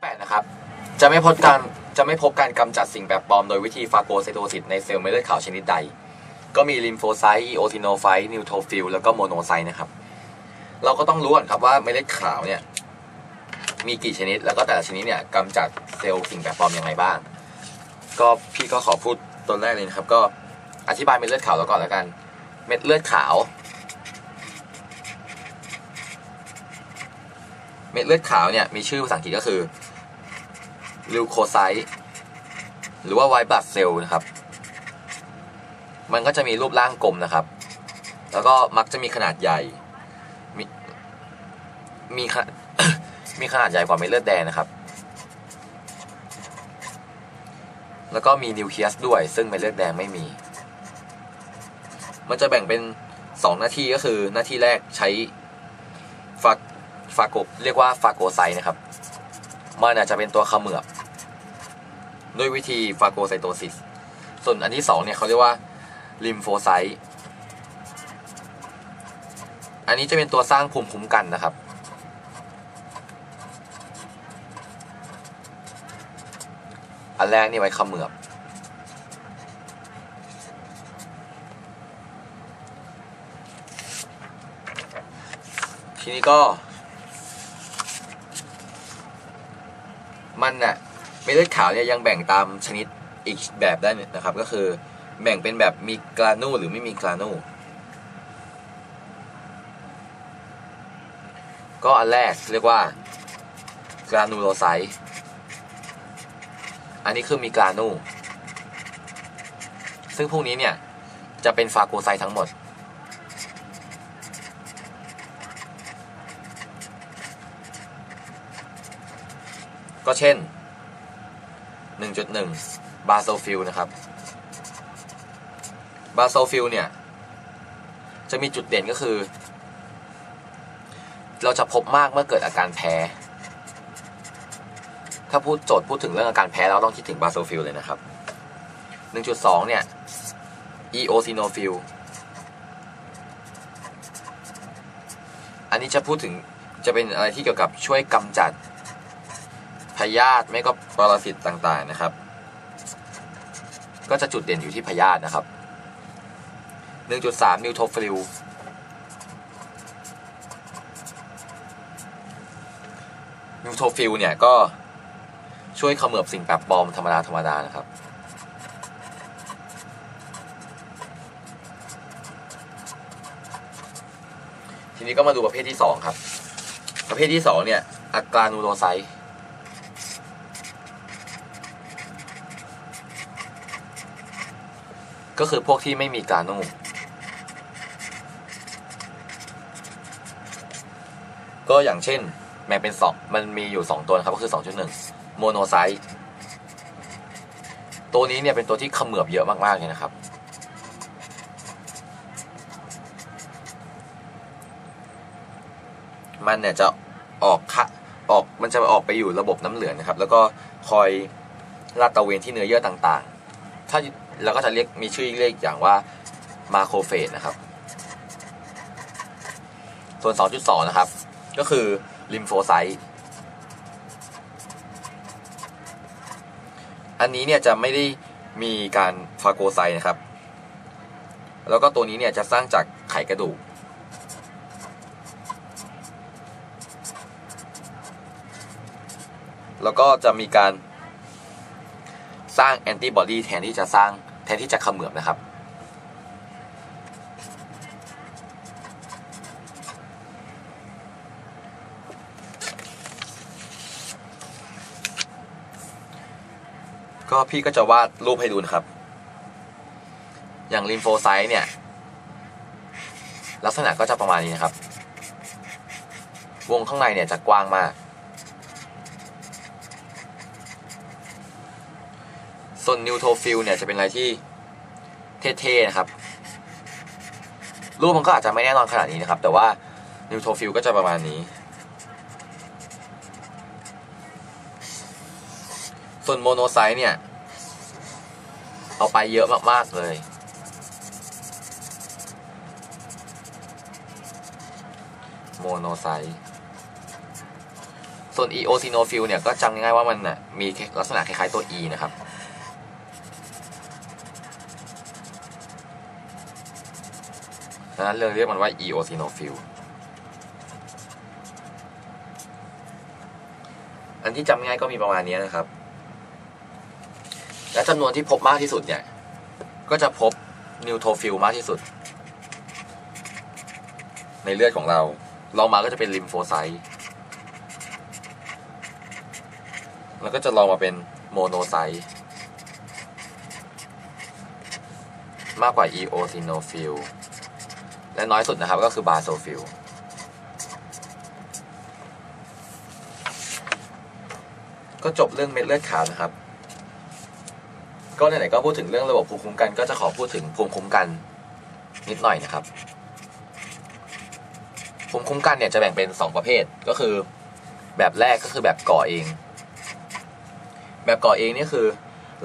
แปดนะครับจะไม่พบการจะไม่พบการกำจัดสิ่งแปลกปลอมโดยวิธีฟาโกไซโตซิสในเซลล์เม็ดเลือดขาวชนิดใด ก็มีลิมโฟไซต์อีโอทิโนไฟต์นิวโทฟิลแล้วก็โมโนไซต์นะครับ เราก็ต้องรู้ก่อนครับว่าเม็ดเลือดขาวเนี่ยมีกี่ชนิด แล้วก็แต่ละชนิดเนี่ยกำจัดเซลล์สิ่งแปลกปลอมยังไงบ้าง ก็พี่ก็ขอพูดตัวแรกเลยนะครับ ก็อธิบายเม็ดเลือดขาวแล้วก่อนแล้วกัน เม็ดเลือดขาว เม็ดเลือดขาวเนี่ยมีชื่อภาษาอังกฤษก็คือ ลิวโคไซต์หรือว่าไวท์บลัดเซลนะครับ มันก็จะมีรูปร่างกลมนะครับ แล้วก็มักจะมีขนาดใหญ่ มีมีขนาดมีขนาดใหญ่กว่าเม็ดเลือดแดงนะครับ แล้วก็มีนิวเคลียสด้วย ซึ่งเม็ดเลือดแดงไม่มี มันจะแบ่งเป็นสองหน้าที่ก็คือหน้าที่แรกใช้ฟาฟาโกเรียกว่าฟาโกไซต์นะครับ มันอาจจะเป็นตัวขมือบ ด้วยวิธีฟาโกไซโตซิส ส่วนอันที่สองเนี่ยเขาเรียกว่าลิมโฟไซต์อันนี้จะเป็นตัวสร้างภูมิคุ้มกันนะครับ อันแรกนี่ไว้เขมือบทีนี้ก็ มันน่ะ ม็ดเลือดขาวเนี่ยยังแบ่งตามชนิดอีกแบบได้นะครับ ก็คือแบ่งเป็นแบบมีกรานูหรือไม่มีกรานูก็อันแรกเรียกว่ากรานูโลไซต์อันนี้คือมีกรานู ซึ่งพวกนี้เนี่ย จะเป็นฟาโกไซต์ทั้งหมด ก็เช่น 1.1 บาโซฟิลนะครับ บาโซฟิลเนี่ย จะมีจุดเด่นก็คือ เราจะพบมากเมื่อเกิดอาการแพ้ ถ้าพูดโจทย์พูดถึงเรื่องอาการแพ้เราต้องคิดถึงบาโซฟิลเลยนะครับ 1.2 เนี่ยอีโอซิโนฟิลอันนี้จะพูดถึงจะเป็นอะไรที่เกี่ยวกับช่วยกำจัด พยาธิไม่ก็ปรสิตต่างๆนะครับ ก็จะจุดเด่นอยู่ที่พยาธินะครับ 1.3 นิวโทฟิลนิวโทฟิลเนี่ยก็ช่วยเขมือบสิ่งแปลกปลอมธรรมดาธรรมดานะครับทีนี้ก็มาดูประเภทที่ 2 ครับ ประเภทที่ 2 เนี่ยอักรานูโรไซต์ ก็คือพวกที่ไม่มีกรานูก็อย่างเช่นแบ่งเป็นสองมันมีอยู่ 2 ตัวนะครับ ก็คือ 2.1 โมโนไซต์ตัวนี้เนี่ยเป็นตัวที่ขมือบเยอะมากๆเลยนะครับ มันเนี่ยจะออกคะออกมันจะออกไปอยู่ระบบน้ำเหลืองนะครับ แล้วก็คอยลาดตะเวนที่เนื้อเยื่อต่างๆ ถ้า เราก็จะเรียกมีชื่อเรียกอย่างว่ามาโครเฟสนะครับ ส่วน 2.2 นะครับ ก็คือลิมโฟไซต์อันนี้เนี่ยจะไม่ได้มีการฟาโกไซต์นะครับ แล้วก็ตัวนี้เนี่ยจะสร้างจากไขกระดูก แล้วก็จะมีการสร้างแอนติบอดีแทนที่จะสร้าง ทนที่จะเขมือบนะครับ ก็พี่ก็จะวาดรูปให้ดูนะครับ อย่างลิมโฟไซต์เนี่ย ลักษณะก็จะประมาณนี้นะครับ วงข้างในเนี่ยจะกว้างมาก ส่วนนิวโทฟิลเนี่ยจะเป็นอะไรที่เท่ๆนะครับ รูปมันก็อาจจะไม่แน่นอนขนาดนี้นะครับ แต่ว่านิวโทฟิลก็จะประมาณนี้ ส่วนโมโนไซต์เนี่ย เอาไปเยอะมาก ๆ เลย โมโนไซต์ส่วน eosinophil เนี่ย ก็จำง่ายๆว่ามันน่ะมีลักษณะคล้าย ๆ ตัว e นะครับ ดังนั้นเราเรียกมันว่า eosinophil อันที่จำง่ายก็มีประมาณนี้นะครับ และจำนวนที่พบมากที่สุดเนี่ย ก็จะพบนิวโทฟิลมากที่สุด ในเลือดของเราลองมาก็จะเป็นลิมโฟไซต์แล้วก็จะลองมาเป็นโมโนไซต์มากกว่า e o s i n o p h i l และน้อยสุดนะครับก็คือบาโซฟิลก็จบเรื่องเม็ดเลือดขาวนะครับ ก็ไหนๆก็พูดถึงเรื่องระบบภูมิคุ้มกันก็จะขอพูดถึงภูมิคุ้มกันนิดหน่อยนะครับ ภูมิคุ้มกันเนี่ยจะแบ่งเป็น 2 ประเภทก็คือแบบแรกก็คือแบบก่อเอง แบบก่อเองนี่คือ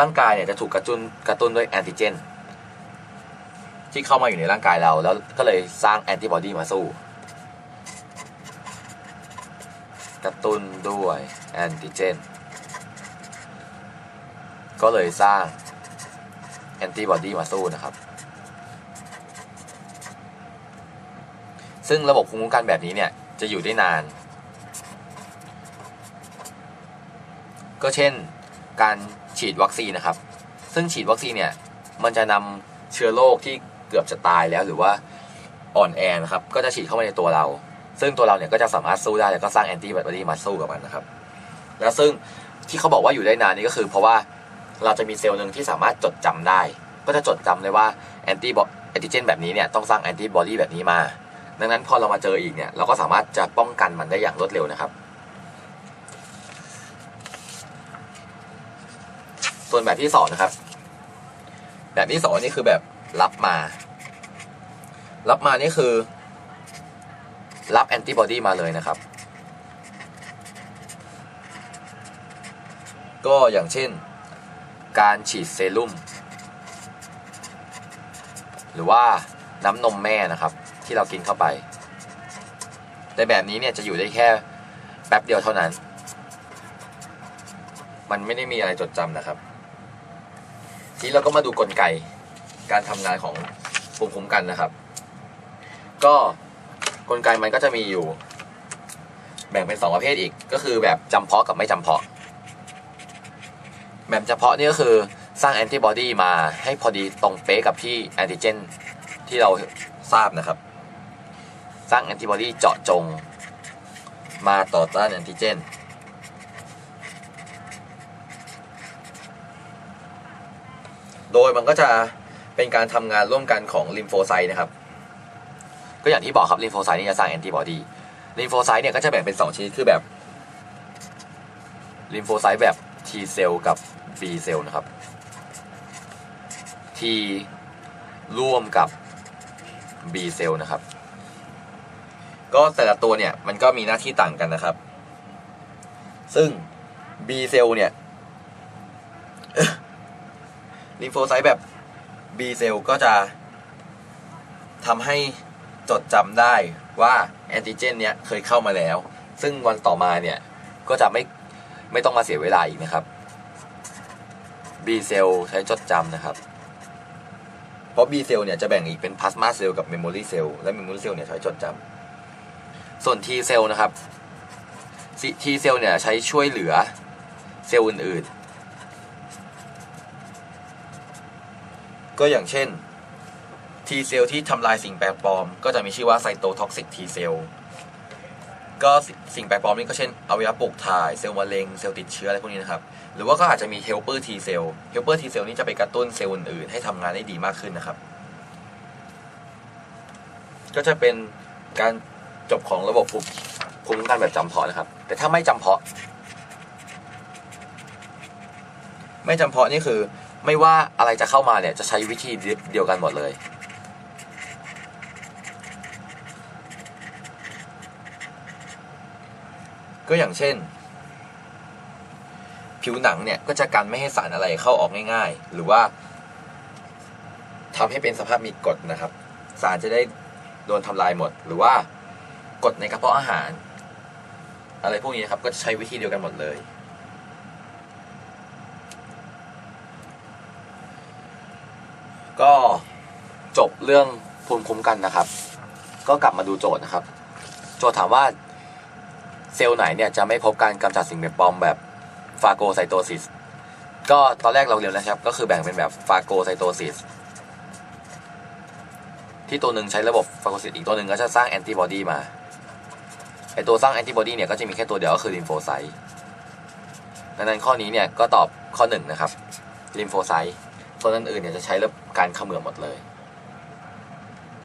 ร่างกายเนี่ยจะถูกกระตุ้นกระตุ้นด้วยแอนติเจน ที่เข้ามาอยู่ในร่างกายเรา แล้วก็เลยสร้างแอนติบอดีมาสู้ กระตุ้นด้วยแอนติเจน ก็เลยสร้างแอนติบอดีมาสู้นะครับ ซึ่งระบบภูมิคุ้มกันแบบนี้เนี่ย จะอยู่ได้นาน ก็เช่นการฉีดวัคซีนนะครับ ซึ่งฉีดวัคซีนเนี่ย มันจะนำเชื้อโรคที่ เกือบจะตายแล้วหรือว่าอ่อนแอนะครับก็จะฉีดเข้ามาในตัวเรา ซึ่งตัวเราเนี่ยก็จะสามารถสู้ได้แล้วก็สร้างแอนติบอดีมาสู้กับมันนะครับ แล้วซึ่งที่เขาบอกว่าอยู่ได้นานนี่ก็คือ เพราะว่าเราจะมีเซลล์หนึ่งที่สามารถจดจำได้ ก็จะจดจำเลยว่าแอนติบอแอนติเจนแบบนี้เนี่ยต้องสร้างแอนติบอดีแบบนี้มา ดังนั้นพอเรามาเจออีกเนี่ยเราก็สามารถจะป้องกันมันได้อย่างรวดเร็วนะครับ ส่วนแบบที่สองนะครับ แบบที่สองนี่คือแบบ รับมา รับมานี่คือ รับแอนติบอดีมาเลยนะครับ ก็อย่างเช่น การฉีดเซรุ่มหรือว่าน้ำนมแม่นะครับ ที่เรากินเข้าไป แต่แบบนี้เนี่ยจะอยู่ได้แค่แป๊บเดียวเท่านั้น มันไม่ได้มีอะไรจดจำนะครับ ทีนี้เราก็มาดูกลไก การทำงานของภูมิคุ้มกันนะครับ ก็กลไกมันก็จะมีอยู่ แบ่งเป็นสองประเภทอีก ก็คือแบบจำเพาะกับไม่จำเพาะ แบบจำเพาะนี่ก็คือสร้างแอนติบอดีมาให้พอดีตรงเป๊ะกับที่แอนติเจนที่เราทราบนะครับ สร้างแอนติบอดีเจาะจง มาต่อต้านแอนติเจนโดยมันก็จะ เป็นการทำงานร่วมกันของลิมโฟไซต์นะครับ ก็อย่างที่บอกครับลิมโฟไซต์นี่จะสร้างแอนติบอดีลิมโฟไซต์เนี่ยก็จะแบ่งเป็น 2 ชนิดคือแบบลิมโฟไซต์แบบ T เซลกับ B เซลนะครับ T ร่วมกับ B เซลนะครับ ก็แต่ละตัวเนี่ยมันก็มีหน้าที่ต่างกันนะครับ ซึ่ง B เซลเนี่ยลิมโฟไซต์แบบ B เซลก็จะทำให้จดจำได้ว่าแอนติเจนเนี้ยเคยเข้ามาแล้ว ซึ่งวันต่อมาเนี่ย ก็จะไม่ไม่ต้องมาเสียเวลาอีกนะครับ B เซลใช้จดจำนะครับ เพราะ B เซลเนี่ยจะแบ่งอีกเป็นพลาสมาเซลกับเมมโมรีเซลและเมมโมรีเซลเนี่ยใช้จดจำ ส่วน T เซลนะครับ T เซลเนี่ยใช้ช่วยเหลือเซลล์อื่นๆ ก็อย่างเช่น T เซลที่ทำลายสิ่งแปลกปลอม ก็จะมีชื่อว่าไซโตท็อกซิก T เซลก็สิ่งแปลกปลอมนี่ก็เช่นอวัยวะปลูกถ่ายเซลล์มะเร็งเซลล์ติดเชื้ออะไรพวกนี้นะครับ หรือว่าก็อาจจะมี helper T เซล helper T เซลนี่จะไปกระตุ้นเซลล์อื่นๆให้ทำงานได้ดีมากขึ้นนะครับ ก็จะเป็นการจบของระบบภูมิคุ้มกันแบบจำเพาะนะครับ แต่ถ้าไม่จำเพาะ ไม่จำเพาะนี่คือ ไม่ว่าอะไรจะเข้ามาเนี่ยจะใช้วิธีเดียวกันหมดเลย ก็อย่างเช่น ผิวหนังเนี่ยก็จะกันไม่ให้สารอะไรเข้าออกง่ายๆ หรือว่าทำให้เป็นสภาพมีกรดนะครับ สารจะได้โดนทำลายหมด หรือว่ากรดในกระเพาะอาหาร อะไรพวกนี้นะครับก็จะใช้วิธีเดียวกันหมดเลย ก็จบเรื่องภูมิคุ้มกันนะครับ ก็กลับมาดูโจทย์นะครับ โจทย์ถามว่าเซลล์ไหนเนี่ยจะไม่พบการกำจัดสิ่งแปลกปลอมแบบฟาโกไซโตซิสก็ตอนแรกเราเรียนแล้วครับ ก็คือแบ่งเป็นแบบฟาโกไซโตซิสที่ตัวหนึ่งใช้ระบบฟาโกซิสอีกตัวหนึ่งก็จะสร้างแอนติบอดีมาไอตัวสร้างแอนติบอดีเนี่ยก็จะมีแค่ตัวเดียวก็คือลิมโฟไซต์ดังนั้นข้อนี้เนี่ยก็ตอบข้อหนึ่งนะครับลิมโฟไซต์ตัวนั้นอื่นเนี่ยจะใช้ระบบ การเขมือบหมดเลย